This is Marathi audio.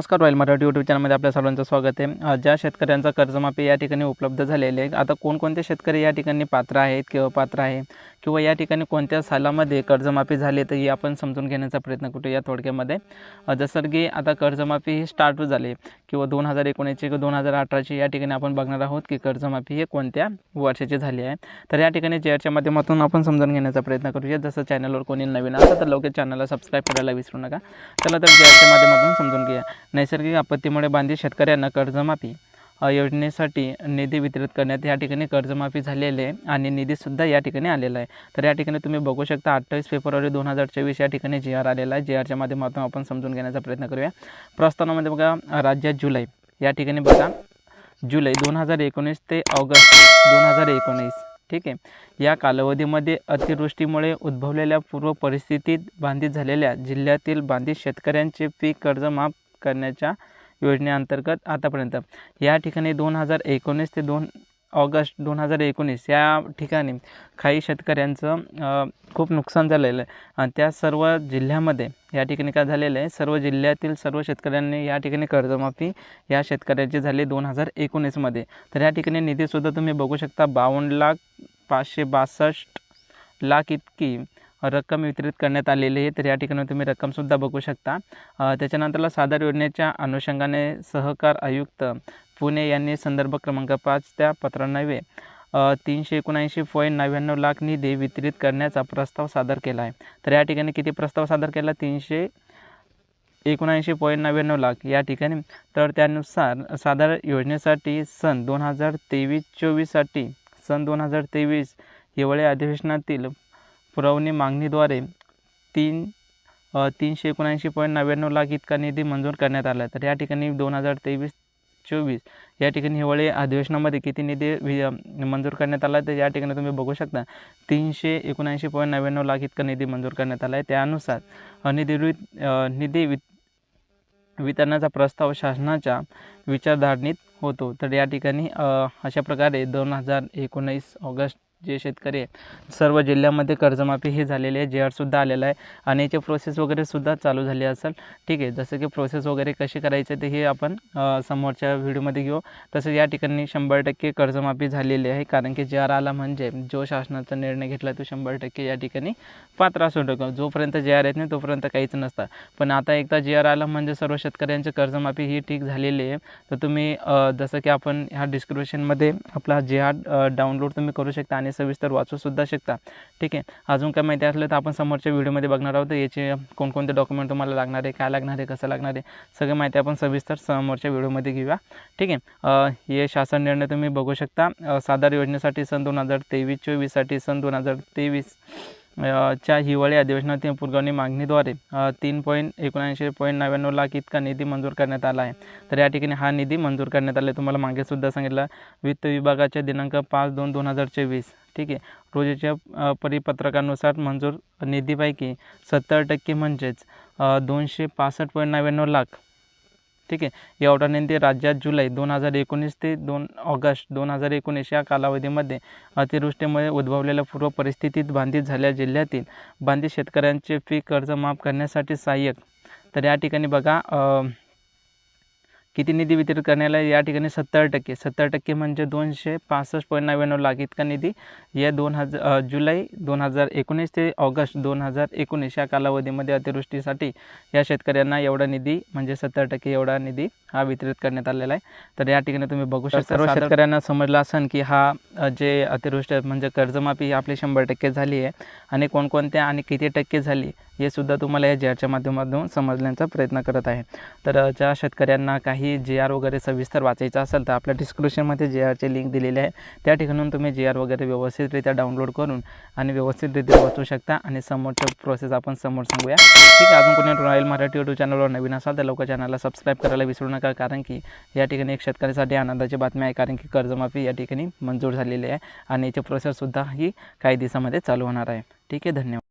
नमस्कार वाईल मराठी यूट्यूब चॅनलमध्ये आपल्या सर्वांचं स्वागत आहे. ज्या शेतकऱ्यांचा कर्जमाफी या ठिकाणी उपलब्ध झालेले आहे आता कोणकोणते शेतकरी या ठिकाणी पात्र आहेत किंवा पात्र आहे? किंवा या ठिकाणी कोणत्या सालामध्ये कर्जमाफी झाली तर ही आपण समजून घेण्याचा प्रयत्न करूया थोडक्यामध्ये. जसं की आता कर्जमाफी ही स्टार्ट झाली किंवा दोन हजार एकोणीसची किंवा दोन हजार अठराची या ठिकाणी आपण बघणार आहोत की कर्जमाफी हे कोणत्या वर्षाची झाली आहे. तर या ठिकाणी जेआरच्या माध्यमातून आपण समजून घेण्याचा प्रयत्न करूया. जसं चॅनलवर कोणी नवीन असेल तर लवकर चॅनलला सबस्क्राईब करायला विसरू नका. चला तर जेआरच्या माध्यमातून समजून घेऊया. नैसर्गिक आपत्तीमुळे बांधित शेतकऱ्यांना कर्जमाफी योजनेसाठी निधी वितरित करण्यात या ठिकाणी कर्जमाफी झालेली आहे आणि निधीसुद्धा या ठिकाणी आलेला आहे. तर या ठिकाणी तुम्ही बघू शकता अठ्ठावीस फेब्रुवारी दोन हजार चोवीस या ठिकाणी जी आर आलेला आहे. जी आरच्या माध्यमातून आपण समजून घेण्याचा प्रयत्न करूया. प्रस्तावनामध्ये बघा राज्यात जुलै. या ठिकाणी बघा जुलै दोन हजार एकोणीस ते ऑगस्ट दोन हजार एकोणीस. ठीक आहे. या कालावधीमध्ये अतिवृष्टीमुळे उद्भवलेल्या पूर्व परिस्थितीत बाधित झालेल्या जिल्ह्यातील बाधित शेतकऱ्यांचे पीक कर्ज माफ करण्याच्या योजनेअंतर्गत आतापर्यंत. या ठिकाणी दोन हजार एकोणीस ते दोन ऑगस्ट दोन हजार एकोणीस या ठिकाणी काही शेतकऱ्यांचं खूप नुकसान झालेलं आहे. आणि त्या सर्व जिल्ह्यामध्ये या ठिकाणी काय झालेलं आहे? सर्व जिल्ह्यातील सर्व शेतकऱ्यांनी या ठिकाणी कर्जमाफी या शेतकऱ्याची झाली दोन हजार एकोणीसमध्ये. तर या ठिकाणी निधीसुद्धा तुम्ही बघू शकता बावन्न लाख पाचशे बासष्ट लाख इतकी रक्कम वितरित करण्यात आलेली आहे. तर या ठिकाणी तुम्ही रक्कमसुद्धा बघू शकता. त्याच्यानंतरला सादर योजनेच्या अनुषंगाने सहकार आयुक्त पुणे यांनी संदर्भ क्रमांक पाच त्या पत्रानव्हे तीनशे एकोणऐंशी पॉईंट नव्याण्णव लाख निधी वितरित करण्याचा प्रस्ताव सादर केला आहे. तर या ठिकाणी किती प्रस्ताव सादर केला? तीनशे एकोणऐंशी पॉईंट नव्याण्णव लाख. या ठिकाणी तर त्यानुसार सादर योजनेसाठी सन दोन हजार तेवीस चोवीससाठी सन दोन हजार तेवीस हिवाळी अधिवेशनातील पुरवणी मागणीद्वारे तीन तीनशे एकोणऐंशी पॉईंट नव्याण्णव लाख इतका निधी मंजूर करण्यात आला. आहे तर या ठिकाणी दोन हजार तेवीस चोवीस या ठिकाणी हिवाळी अधिवेशनामध्ये किती निधी वि मंजूर करण्यात आला तर या ठिकाणी तुम्ही बघू शकता. तीनशे एकोणऐंशी पॉईंट नव्याण्णव लाख इतका निधी मंजूर करण्यात आला आहे. त्यानुसार निधी निधी वि वितरणाचा प्रस्ताव शासनाच्या विचारधारणीत होतो. तर या ठिकाणी अशा प्रकारे दोन हजार एकोणीस ऑगस्ट जे शेतकरी आहे सर्व जिल्ह्यामध्ये कर्जमाफी ही झालेली आहे जे आरसुद्धा आलेलं आहे आणि याची प्रोसेस वगैरे सुद्धा चालू झाली असेल. ठीक आहे जसं की प्रोसेस वगैरे कशी करायची ते हे आपण समोरच्या व्हिडिओमध्ये घेऊ. तसं या ठिकाणी शंभर टक्के कर्जमाफी झालेली आहे कारण की जे आर आला म्हणजे जो शासनाचा निर्णय घेतला तो शंभर टक्के या ठिकाणी पात्र असू शकतो जोपर्यंत जे आर येत नाही तोपर्यंत काहीच नसतं. पण आता एकदा जे आर आला म्हणजे सर्व शेतकऱ्यांची कर्जमाफी ही ठीक झालेली आहे. तर तुम्ही जसं की आपण ह्या डिस्क्रिप्शनमध्ये आपला जे आर डाउनलोड तुम्ही करू शकता आणि सविस्तर वाचूसुद्धा शकता. ठीक आहे? अजून काय माहिती असलं तर आपण समोरच्या व्हिडिओमध्ये बघणार आहोत. याचे कोणकोणते डॉक्युमेंट तुम्हाला लागणार आहे काय लागणार आहे कसं लागणार आहे सगळी माहिती आपण सविस्तर समोरच्या व्हिडिओमध्ये घेऊया. ठीक आहे? हे शासन निर्णय तुम्ही बघू शकता. अ, सादर योजनेसाठी सन दोन हजार तेवीस चोवीससाठी सन दोन हजार तेवीस. च्या हिवाळी अधिवेशनातील पुरवणी मागणीद्वारे तीन पॉईंट एकोणऐंशी पॉईंट नव्याण्णव लाख इतका निधी मंजूर करण्यात आला आहे. तर या ठिकाणी हा निधी मंजूर करण्यात आला आहे. तुम्हाला मागेसुद्धा सांगितलं वित्त विभागाच्या दिनांक पाच दोन दोन हजार चोवीस. ठीक आहे. रोजच्या परिपत्रकानुसार मंजूर निधीपैकी सत्तर टक्के म्हणजेच दोनशे पासष्ट पॉईंट नव्याण्णव लाख ठीक आहे. या ऑर्डरने राज्यात जुलै दोन हजार एकोणीस ते दोन ऑगस्ट दोन हजार एकोणीस या कालावधीमध्ये अतिवृष्टीमुळे उद्भवलेल्या पूर्व परिस्थितीत बाधित झालेल्या जिल्ह्यातील बाधित शेतकऱ्यांचे पीक कर्ज माफ करण्यासाठी सहाय्यक. तर या ठिकाणी बघा किती निधी वितरित करण्याला या ठिकाणी सत्तर टक्के? सत्तर टक्के म्हणजे दोनशे पासष्ट पॉईंट नव्याण्णव लाख इतका निधी या दोन हजार जुलै दोन हजार एकोणीस ते ऑगस्ट दोन हजार एकोणीस या कालावधीमध्ये अतिवृष्टीसाठी या शेतकऱ्यांना एवढा निधी म्हणजे सत्तर टक्के एवढा निधी हा वितरित करण्यात आलेला आहे. तर या ठिकाणी तुम्ही बघू शकता सर्व शेतकऱ्यांना समजलं असेल की हा जे अतिवृष्टी म्हणजे कर्जमाफी आपली शंभर टक्के झाली आहे. आणि कोणकोणत्या आणि किती टक्के झाली? हे सुद्धा तुम्हाला या जे आरच्या माध्यमातून समजण्याचा प्रयत्न करत आहे. तर ज्या शेतकऱ्यांना काही जे आर वगैरे सविस्तर वाचायचं असेल तर आपल्या डिस्क्रिप्शनमध्ये जे आरचे लिंक दिलेले आहे. त्या ठिकाणून तुम्ही जे आर वगैरे व्यवस्थितरित्या डाउनलोड करून आणि व्यवस्थितरित्या वाचू शकता आणि समोरच्या प्रोसेस आपण समोर सांगूया. ठीक आहे अजून कोणी रॉयल मराठी यूट्यूब चॅनलवर नवीन असाल तर लवकर चॅनलला सबस्क्राईब करायला विसरू नका. कारण की या ठिकाणी एक शेतकऱ्यासाठी आनंदाची बातमी आहे कारण की कर्जमाफी या ठिकाणी मंजूर झालेली आहे आणि याची प्रोसेससुद्धा ही काही दिवसामध्ये चालू होणार आहे. ठीक आहे धन्यवाद.